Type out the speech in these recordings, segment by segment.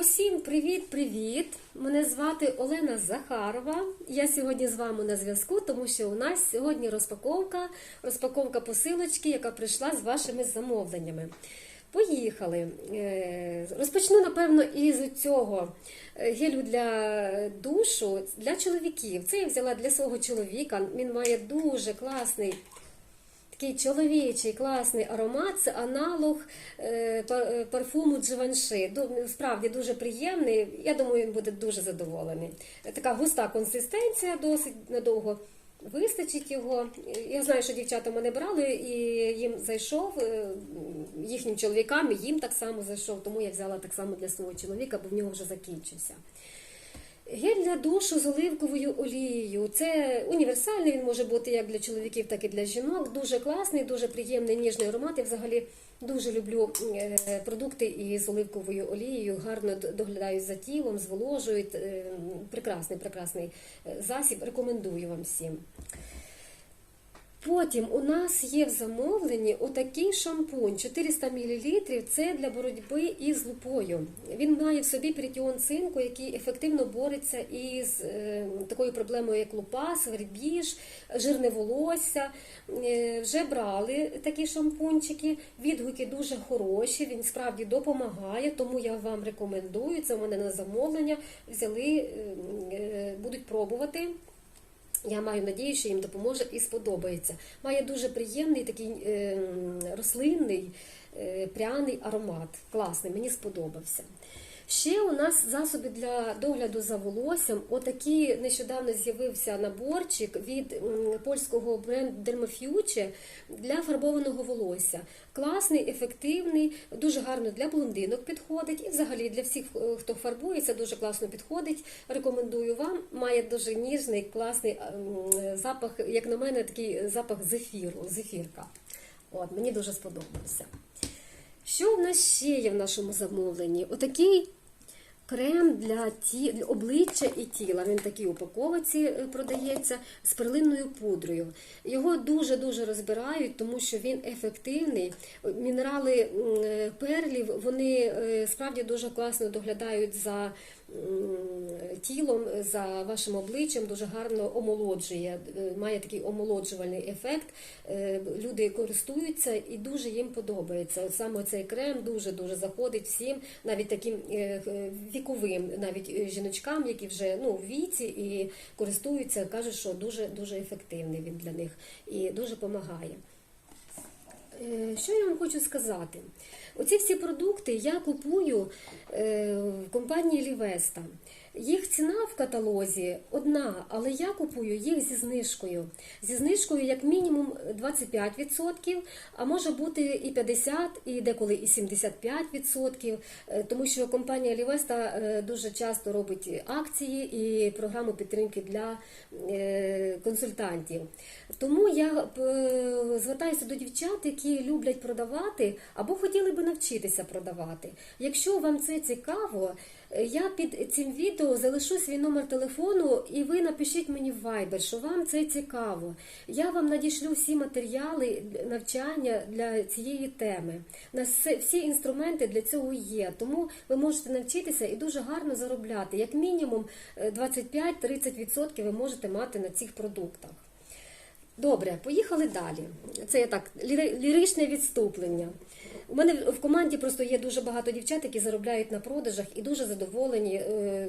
Усім привіт-привіт! Мене звати Олена Захарова. Я сьогодні з вами на зв'язку, тому що у нас сьогодні розпаковка, розпаковка посилочки, яка прийшла з вашими замовленнями. Поїхали. Е, Розпочну, напевно, із цього е, гелю для душу для чоловіків. Це я взяла для свого чоловіка. Він має дуже класний такий чоловічий класний аромат, це аналог е, е, парфуму. Ду- Справді дуже приємний. Я думаю, він буде дуже задоволений. Така густа консистенція, досить надовго. Вистачить його. Я знаю, що дівчата мене брали, і їм зайшов, е, їхнім чоловікам, і їм так само зайшов, тому я взяла так само для свого чоловіка, бо в нього вже закінчився. Гель для душу з оливковою олією. Це універсальний, він може бути як для чоловіків, так і для жінок. Дуже класний, дуже приємний ніжний аромат. Я взагалі дуже люблю е, продукти із оливковою олією. Гарно доглядають за тілом, зволожують. Е, Прекрасний, прекрасний е, засіб. Рекомендую вам всім. Потім у нас є в замовленні отакий шампунь 400 мл. Це для боротьби із лупою. Він має в собі перитіон цинку, який ефективно бореться із е, такою проблемою, як лупа, свербіж, жирне волосся. Е, вже брали такі шампунчики. Відгуки дуже хороші. Він справді допомагає, тому я вам рекомендую. Це у мене на замовлення. Взяли, е, е, будуть пробувати. Я маю надію, що їм допоможе і сподобається. Має дуже приємний такий е, рослинний е, пряний аромат. Класний, мені сподобався. Ще у нас засоби для догляду за волоссям. Отакий нещодавно з'явився наборчик від польського бренду Dermafuge для фарбованого волосся. Класний, ефективний, дуже гарно для блондинок підходить і взагалі для всіх, е, хто фарбується, дуже класно підходить. Рекомендую вам. Має дуже ніжний, класний ем, запах, як на мене, такий запах зефіру, зефірка. От, мені дуже сподобався. Що в нас ще є в нашому замовленні? Отакий крем для, ті, обличчя і тіла. Він в такій упаковці е, продається з перлинною пудрою. Його дуже-дуже розбирають, тому що він ефективний. Мінерали е, перлів вони е, справді дуже класно доглядають за тілом, за вашим обличчям, дуже гарно омолоджує, е, має такий омолоджувальний ефект. Е, Люди користуються і дуже їм подобається. Саме цей крем дуже-дуже заходить всім, навіть таким е, е, віковим, навіть е, жіночкам, які вже ну, в віці і користуються, кажуть, що дуже дуже ефективний він для них і дуже допомагає. Е, Що я вам хочу сказати? Оці всі продукти я купую е, в компанії Лівеста. Їх ціна в каталозі одна, але я купую їх зі знижкою. Зі знижкою як мінімум 25%, а може бути і 50%, і деколи і 75%, е, тому що компанія Лівеста дуже часто робить акції і програму підтримки для е, консультантів. Тому я е, звертаюся до дівчат, які люблять продавати або хотіли би навчитися продавати. Якщо вам це цікаво, я під цим відео залишу свій номер телефону, і ви напишіть мені в Viber, що вам це цікаво. Я вам надішлю всі матеріали навчання для цієї теми. Все- всі інструменти для цього є. Тому ви можете навчитися і дуже гарно заробляти. Як мінімум е, 25-30% ви можете мати на цих продуктах. Добре, поїхали далі. Це я так ліричне відступлення. У мене в команді просто є дуже багато дівчат, які заробляють на продажах і дуже задоволені. е,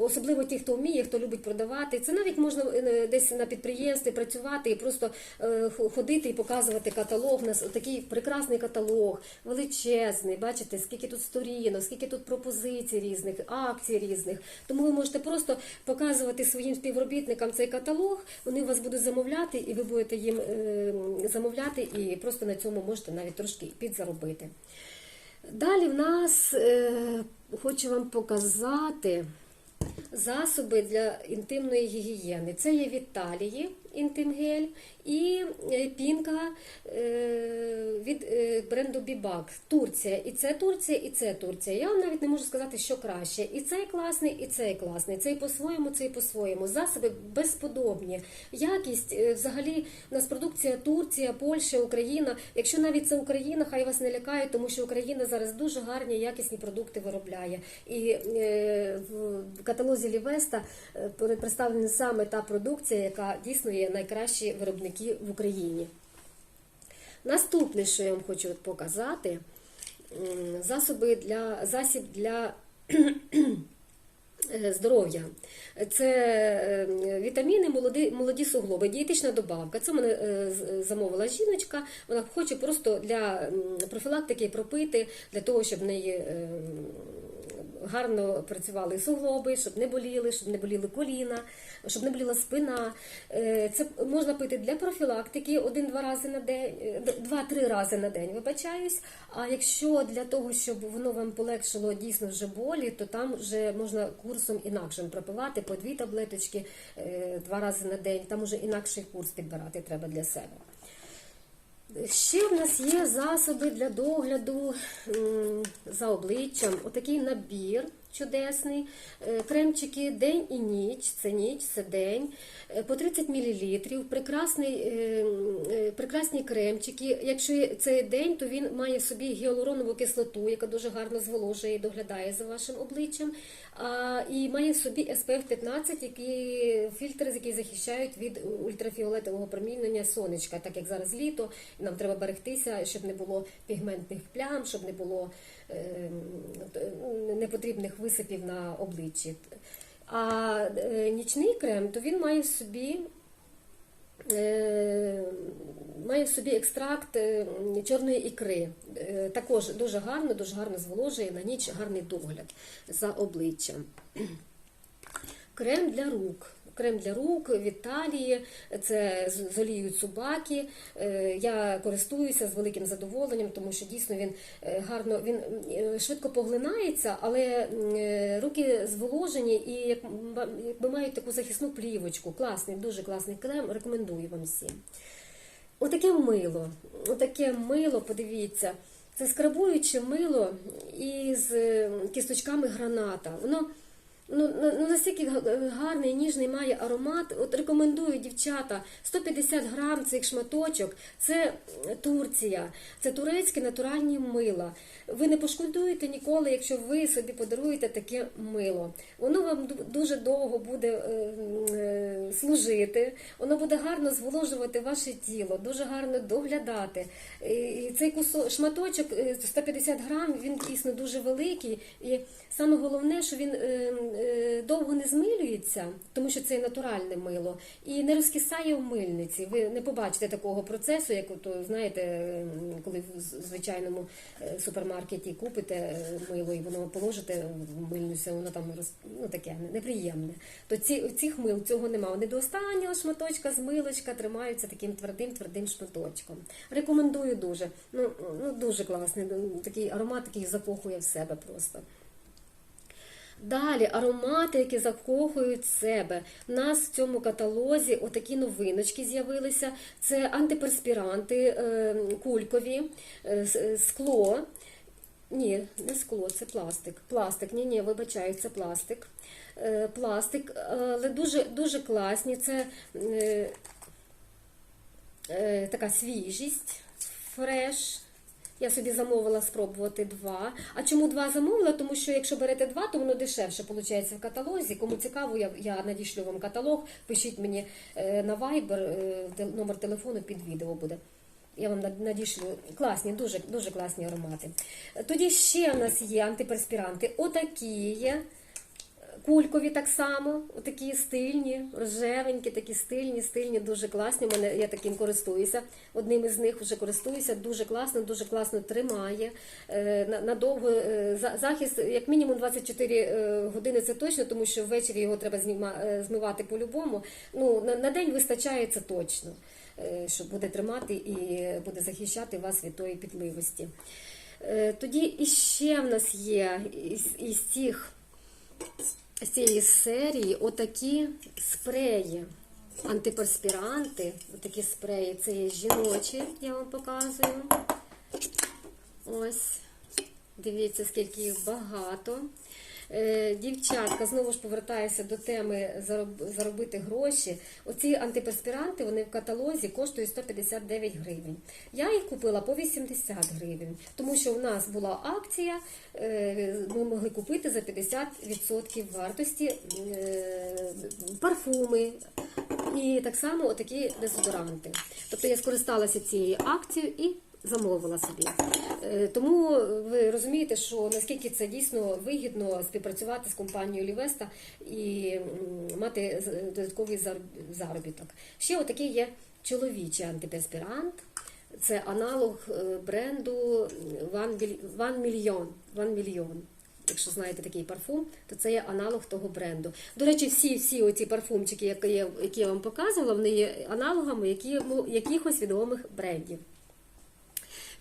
Особливо ті, хто вміє, хто любить продавати. Це навіть можна е, десь на підприємстві працювати і просто е, ходити і показувати каталог. У нас такий прекрасний каталог, величезний. Бачите, скільки тут сторінок, скільки тут пропозицій різних, акцій різних. Тому ви можете просто показувати своїм співробітникам цей каталог. Вони вас будуть замовляти, і ви будете їм замовляти, і просто на цьому можете навіть трошки підзаробити. Далі в нас е, хочу вам показати засоби для інтимної гігієни. Це є Віталії Італії. інтимгель і е, пінка е, від е, бренду Бібак. Турція. І це Турція, і це Турція. Я вам навіть не можу сказати, що краще. І цей класний, і цей класний. Цей по-своєму, цей по-своєму. Засоби безподобні. Якість е, взагалі у нас продукція Турція, Польща, Україна. Якщо навіть це Україна, хай вас не лякає, тому що Україна зараз дуже гарні якісні продукти виробляє. І е, в каталозі Лівеста представлена саме та продукція, яка дійсно є найкращі виробники в Україні. Наступне, що я вам хочу показати, засоби для засіб для здоров'я. Це е, вітаміни, молоді, молоді суглоби, дієтична добавка. Це мене е, замовила жіночка. Вона хоче просто для профілактики пропити, для того, щоб в неї е, гарно працювали суглоби, щоб не боліли, щоб не боліли коліна, щоб не боліла спина. Е, Це можна пити для профілактики один-два рази на день, е, два-три рази на день, вибачаюсь. А якщо для того, щоб воно вам полегшило дійсно вже болі, то там вже можна курсом інакшим пропивати по дві таблеточки е, два рази на день. Там уже інакший курс підбирати треба для себе. Ще в нас є засоби для догляду за обличчям. Отакий набір чудесний. Е, Кремчики день і ніч. Це ніч, це день. Е, По 30 мл. Е, прекрасні кремчики. Якщо це день, то він має собі гіалуронову кислоту, яка дуже гарно зволожує і доглядає за вашим обличчям. А, і має в собі SPF 15, які фільтри, які захищають від ультрафіолетового промінення сонечка, так як зараз літо, нам треба берегтися, щоб не було пігментних плям, щоб не було е, непотрібних висипів на обличчі. А е, нічний крем, то він має в собі Має в собі екстракт е, чорної ікри. Е, Також дуже гарно, дуже гарно зволожує на ніч гарний догляд за обличчям. Крем для рук. Крем для рук від талії, це з олією цубаки. Е, Я користуюся з великим задоволенням, тому що дійсно він е, гарно він е, швидко поглинається, але руки зволожені і якби мають таку захисну плівочку. Класний, дуже класний крем. Рекомендую вам всім. Отаке мило, отаке мило, подивіться, це скрабуюче мило із кісточками граната. Воно ну, ну, настільки гарний, ніжний має аромат. От рекомендую дівчата 150 грам цих шматочок. Це Турція, це турецьке натуральні мила. Ви не пошкодуєте ніколи, якщо ви собі подаруєте таке мило. Воно вам дуже довго буде е, е, служити, воно буде гарно зволожувати ваше тіло, дуже гарно доглядати. І цей кусок шматочок е, 150 грам, він дійсно дуже великий. І саме головне, що він е, е, довго не змилюється, тому що це натуральне мило, і не розкисає в мильниці. Ви не побачите такого процесу, як от, знаєте, е, коли в звичайному е, супермаркеті купите е, мило і воно положите в мильницю, воно там роз, ну, таке неприємне. То ці, цих мил цього немає. Вони до останнього шматочка з милочка тримаються таким твердим твердим шматочком. Рекомендую дуже. Ну, ну дуже класний. Такий аромат, який закохує в себе просто. Далі аромати, які закохують себе. У нас в цьому каталозі отакі новиночки з'явилися. Це антиперспіранти е, кулькові, е, е, скло. Ні, не скло, це пластик. Пластик, ні, ні, вибачаю, це пластик. Пластик, але дуже, дуже класні. Це така свіжість, фреш. Я собі замовила спробувати два. А чому два замовила? Тому що якщо берете два, то воно дешевше виходить в каталозі. Кому цікаво, я, я надішлю вам каталог. Пишіть мені е, на Viber, е, номер телефону під відео буде. Я вам над- надішлю класні, дуже, дуже класні аромати. Тоді ще в нас є антиперспіранти. Отакі є. Кулькові так само, такі стильні, рожевенькі, такі стильні, стильні, дуже класні. Мене я таким користуюся. Одним із них вже користуюся. Дуже класно, дуже класно тримає. Е, Надовго е, захист, як мінімум 24 е, години, це точно, тому що ввечері його треба змивати по-любому. Ну, на, день вистачає це точно, що буде тримати і буде захищати вас від тої підливості. Тоді іще в нас є із, із цих з цієї серії отакі спреї. антиперспіранти, отакі спреї, це є жіночі, я вам показую. Ось, дивіться, скільки їх багато. Е, Дівчатка, знову ж повертаюся до теми заробити гроші. Оці антиперспіранти вони в каталозі коштують 159 гривень. Я їх купила по 80 гривень, тому що у нас була акція, е, ми могли купити за 50% вартості е, парфуми і так само отакі дезодоранти. Тобто я скористалася цією акцією і замовила собі. Е, Тому ви розумієте, що наскільки це дійсно вигідно співпрацювати з компанією Лівеста і мати додатковий заробіток. Ще отакий є чоловічий антиперспірант. Це аналог е, бренду One Million. One Million. Якщо знаєте такий парфум, то це є аналог того бренду. До речі, всі всі оці парфумчики, які я, які я вам показувала, вони є аналогами які, якихось відомих брендів.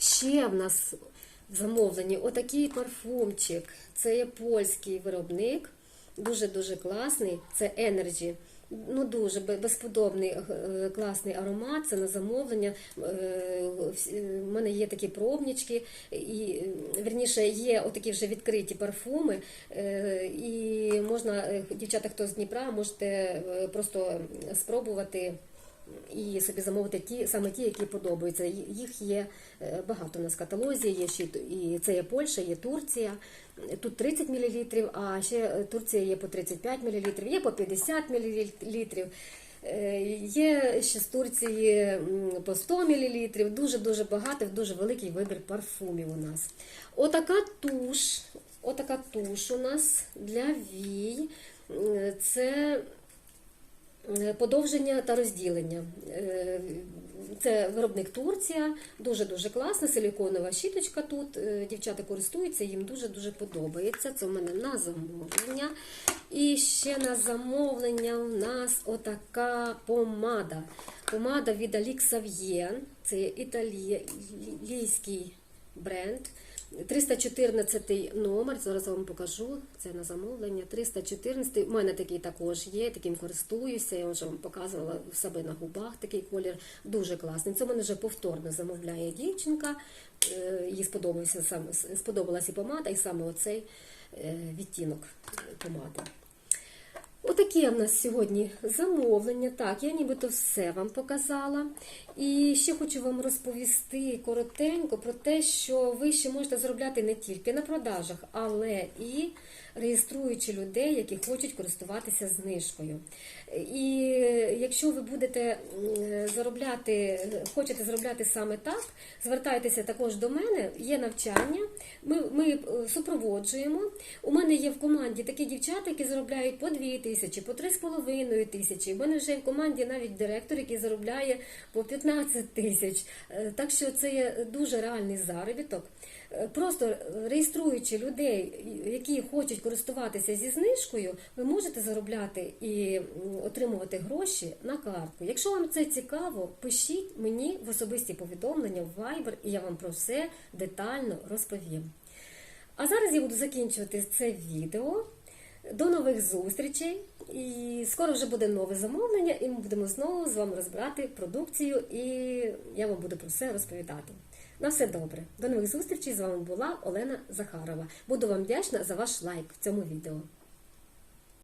Ще в нас в замовленні отакий парфумчик. Це є польський виробник, дуже-дуже класний. Це Energy. Ну, дуже безподобний е, класний аромат. Це на замовлення. Е, всі- В мене є такі пробнички, і е, верніше є отакі вже відкриті парфуми. Е, І можна, е, дівчата, хто з Дніпра, можете е, просто спробувати і собі замовити ті, саме ті, які подобаються. Їх є е, багато у нас в каталозі, є ще і це є Польща, є Турція. Тут 30 мл, а ще е, Турція є по 35 мл, є по 50 мл. Е, Є ще з Турції по 100 мл, дуже-дуже багато, дуже великий вибір парфумів у нас. Отака туш, отака туш у нас для вій. Це Подовження та розділення. Е, Це виробник Турція, дуже-дуже класна, силіконова щіточка тут. Е, Дівчата користуються, їм дуже-дуже подобається. Це в мене на замовлення. І ще на замовлення у нас отака помада. Помада від Alix Savien. Це італійський бренд. 314 номер, зараз вам покажу. Це на замовлення. 314. У мене такий також є, таким користуюся. Я вже вам показувала в себе на губах такий колір. Дуже класний. Це мене вже повторно замовляє дівчинка. Е, Їй сподобався сподобалася і помада, і саме оцей е, відтінок помади. Отакі в нас сьогодні замовлення. Так, я нібито все вам показала. І ще хочу вам розповісти коротенько про те, що ви ще можете заробляти не тільки на продажах, але і реєструючи людей, які хочуть користуватися знижкою. І якщо ви будете заробляти, хочете заробляти саме так, звертайтеся також до мене. Є навчання. Ми, ми е, супроводжуємо. У мене є в команді такі дівчата, які заробляють по 2 тисячі, по 3,5 тисячі. У мене вже в команді навіть директор, який заробляє по 15 тисяч. Е, Так що це є дуже реальний заробіток. Просто реєструючи людей, які хочуть користуватися зі знижкою, ви можете заробляти і отримувати гроші на картку. Якщо вам це цікаво, пишіть мені в особисті повідомлення в Viber, і я вам про все детально розповім. А зараз я буду закінчувати це відео. До нових зустрічей. І скоро вже буде нове замовлення, і ми будемо знову з вами розбирати продукцію, і я вам буду про все розповідати. На все добре. До нових зустрічей. З вами була Олена Захарова. Буду вам вдячна за ваш лайк в цьому відео.